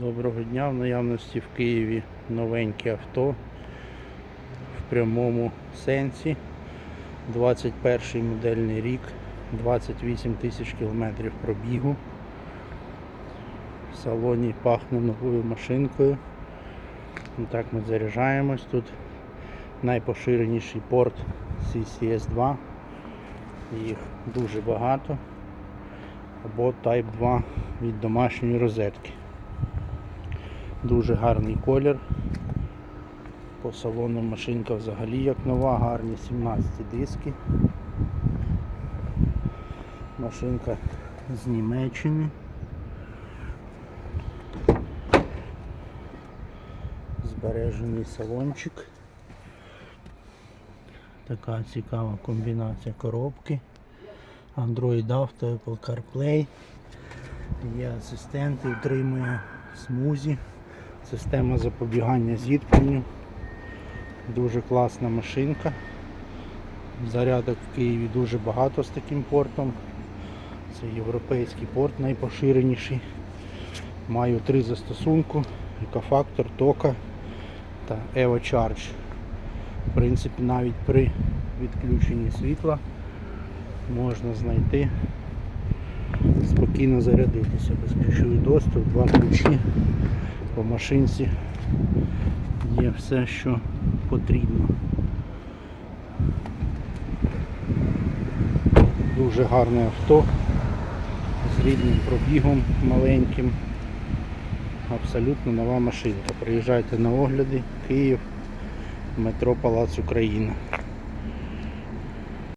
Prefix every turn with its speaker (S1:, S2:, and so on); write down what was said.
S1: Доброго дня. В наявності в Києві новеньке авто в прямому сенсі. 21 модельний рік, 28 тисяч кілометрів пробігу. В салоні пахне новою машинкою. Ну, Так ми заряджаємось. Тут найпоширеніший порт CCS 2. Їх дуже багато. Або Type 2 від домашньої розетки. Дуже гарний колір. По салону машинка взагалі як нова, гарні 17 диски. Машинка з Німеччини. Збережений салончик. Така цікава комбінація коробки. Android Auto, Apple CarPlay. Є асистенти, утримує смузі. Система запобігання зіткненню. Дуже класна машинка. Зарядок в Києві дуже багато з таким портом. Це європейський порт найпоширеніший. Маю три застосунку, екофактор, тока та Evo Charge. В принципі, навіть при відключенні світла можна знайти, спокійно зарядитися. Безключовий доступ, два ключі по машинці є все, що потрібно. Дуже гарне авто з рідним пробігом маленьким. Абсолютно нова машинка. Приїжджайте на огляди, Київ, метро Палац Україна.